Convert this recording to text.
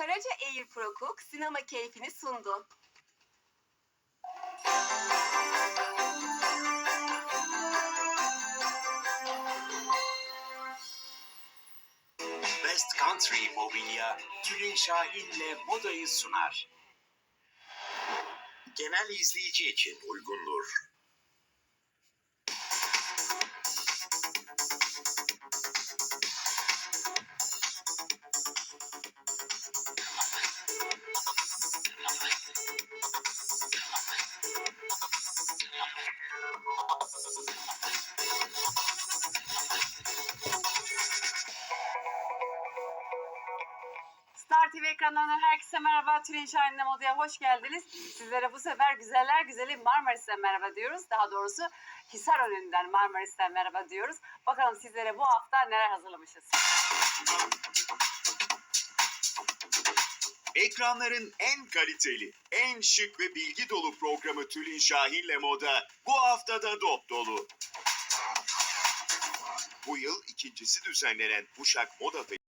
Karaca Air Pro Cook sinema keyfini sundu. West Country Mobilya Tülin Şahin'le modayı sunar. Genel izleyici için uygundur. Star TV ekranlarından herkese merhaba. Tülin Şahin'le Moda'ya hoş geldiniz. Sizlere bu sefer güzeller güzeli Marmaris'ten merhaba diyoruz. Daha doğrusu Hisar önünden Marmaris'ten merhaba diyoruz. Bakalım sizlere bu hafta neler hazırlamışız. Ekranların en kaliteli, en şık ve bilgi dolu programı Tülin Şahin'le Moda bu haftada dop dolu. Bu yıl ikincisi düzenlenen Uşak Moda